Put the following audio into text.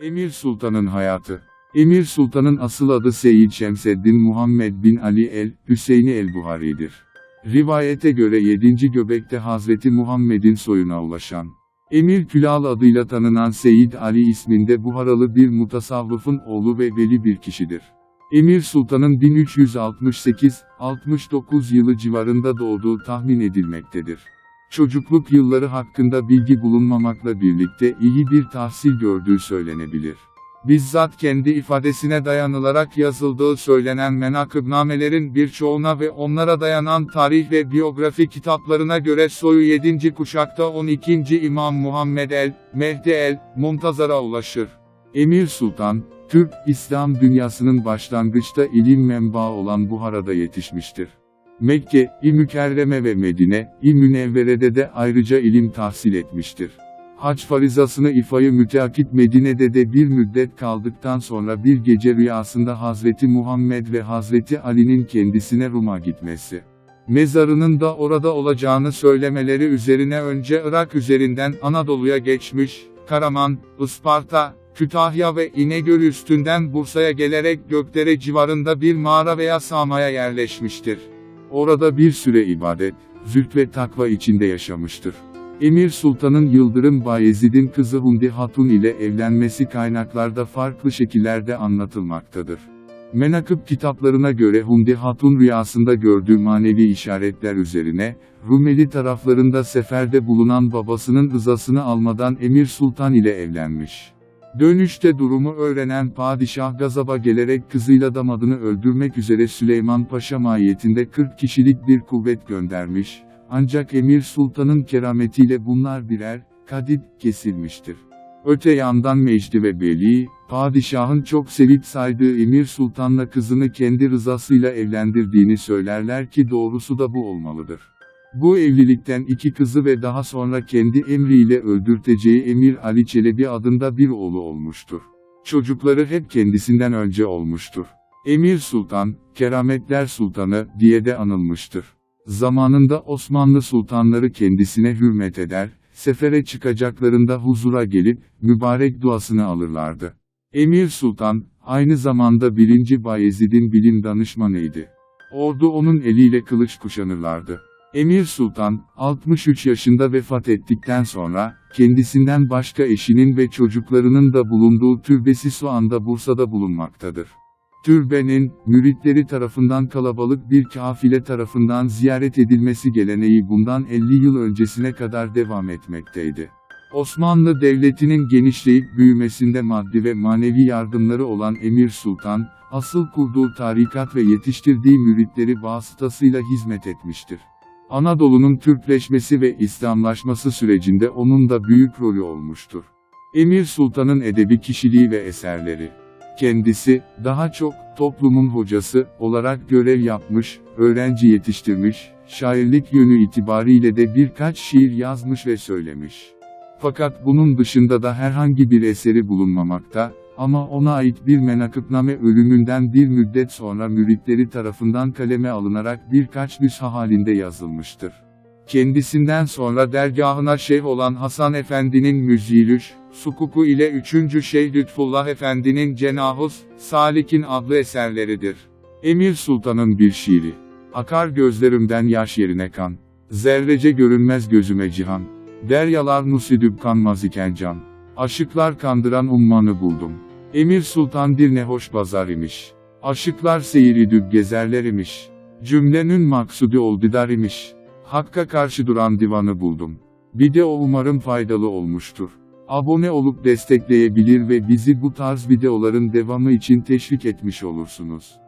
Emir Sultan'ın hayatı Emir Sultan'ın asıl adı Seyyid Şemseddin Muhammed bin Ali el-Hüseyni el-Buhari'dir. Rivayete göre 7. göbekte Hazreti Muhammed'in soyuna ulaşan, Emir Külal adıyla tanınan Seyyid Ali isminde Buharalı bir mutasavvıfın oğlu ve veli bir kişidir. Emir Sultan'ın 1368-69 yılı civarında doğduğu tahmin edilmektedir. Çocukluk yılları hakkında bilgi bulunmamakla birlikte iyi bir tahsil gördüğü söylenebilir. Bizzat kendi ifadesine dayanılarak yazıldığı söylenen menakıbnamelerin birçoğuna ve onlara dayanan tarih ve biyografi kitaplarına göre soyu 7. kuşakta 12. İmam Muhammed el-Mehdi el-Muntazar'a ulaşır. Emir Sultan, Türk, İslam dünyasının başlangıçta ilim menbaı olan Buhara'da yetişmiştir. Mekke, İ Mükerreme ve Medine, İ Münevvere'de de ayrıca ilim tahsil etmiştir. Hac farizasını ifayı müteakit Medine'de de bir müddet kaldıktan sonra bir gece rüyasında Hazreti Muhammed ve Hazreti Ali'nin kendisine Rum'a gitmesi. Mezarının da orada olacağını söylemeleri üzerine önce Irak üzerinden Anadolu'ya geçmiş, Karaman, Isparta, Kütahya ve İnegöl üstünden Bursa'ya gelerek Gökdere civarında bir mağara veya sahmaya yerleşmiştir. Orada bir süre ibadet, züht ve takva içinde yaşamıştır. Emir Sultan'ın Yıldırım Bayezid'in kızı Hundi Hatun ile evlenmesi kaynaklarda farklı şekillerde anlatılmaktadır. Menakıb kitaplarına göre Hundi Hatun rüyasında gördüğü manevi işaretler üzerine, Rumeli taraflarında seferde bulunan babasının rızasını almadan Emir Sultan ile evlenmiş. Dönüşte durumu öğrenen padişah gazaba gelerek kızıyla damadını öldürmek üzere Süleyman Paşa mahiyetinde 40 kişilik bir kuvvet göndermiş, ancak Emir Sultan'ın kerametiyle bunlar birer, kadid, kesilmiştir. Öte yandan Mecdi ve Beli, padişahın çok sevip saydığı Emir Sultan'la kızını kendi rızasıyla evlendirdiğini söylerler ki doğrusu da bu olmalıdır. Bu evlilikten iki kızı ve daha sonra kendi emriyle öldürteceği Emir Ali Çelebi adında bir oğlu olmuştur. Çocukları hep kendisinden önce olmuştur. Emir Sultan, Kerametler Sultanı diye de anılmıştır. Zamanında Osmanlı sultanları kendisine hürmet eder, sefere çıkacaklarında huzura gelip, mübarek duasını alırlardı. Emir Sultan, aynı zamanda 1. Bayezid'in bilim danışmanıydı. Ordu onun eliyle kılıç kuşanırlardı. Emir Sultan, 63 yaşında vefat ettikten sonra, kendisinden başka eşinin ve çocuklarının da bulunduğu türbesi Soğan'da Bursa'da bulunmaktadır. Türbenin, müritleri tarafından kalabalık bir kafile tarafından ziyaret edilmesi geleneği bundan 50 yıl öncesine kadar devam etmekteydi. Osmanlı Devleti'nin genişleyip büyümesinde maddi ve manevi yardımları olan Emir Sultan, asıl kurduğu tarikat ve yetiştirdiği müritleri vasıtasıyla hizmet etmiştir. Anadolu'nun Türkleşmesi ve İslamlaşması sürecinde onun da büyük rolü olmuştur. Emir Sultan'ın edebi kişiliği ve eserleri Kendisi, daha çok, toplumun hocası, olarak görev yapmış, öğrenci yetiştirmiş, şairlik yönü itibariyle de birkaç şiir yazmış ve söylemiş. Fakat bunun dışında da herhangi bir eseri bulunmamakta, ama ona ait bir menakıbname ölümünden bir müddet sonra müritleri tarafından kaleme alınarak birkaç nüsha halinde yazılmıştır. Kendisinden sonra dergahına şeyh olan Hasan Efendi'nin Müzilüş, Sukuku ile 3. Şeyh Lütfullah Efendi'nin Cenahus, Salik'in adlı eserleridir. Emir Sultan'ın bir şiiri. Akar gözlerimden yaş yerine kan. Zerrece görünmez gözüme cihan. Deryalar nusidüb kanmaz iken can. Aşıklar kandıran ummanı buldum. Emir Sultan bir ne hoş pazar imiş. Aşıklar seyridüb gezerler imiş. Cümlenin maksudu oldidar imiş. Hakka karşı duran divanı buldum. Bir de o umarım faydalı olmuştur. Abone olup destekleyebilir ve bizi bu tarz videoların devamı için teşvik etmiş olursunuz.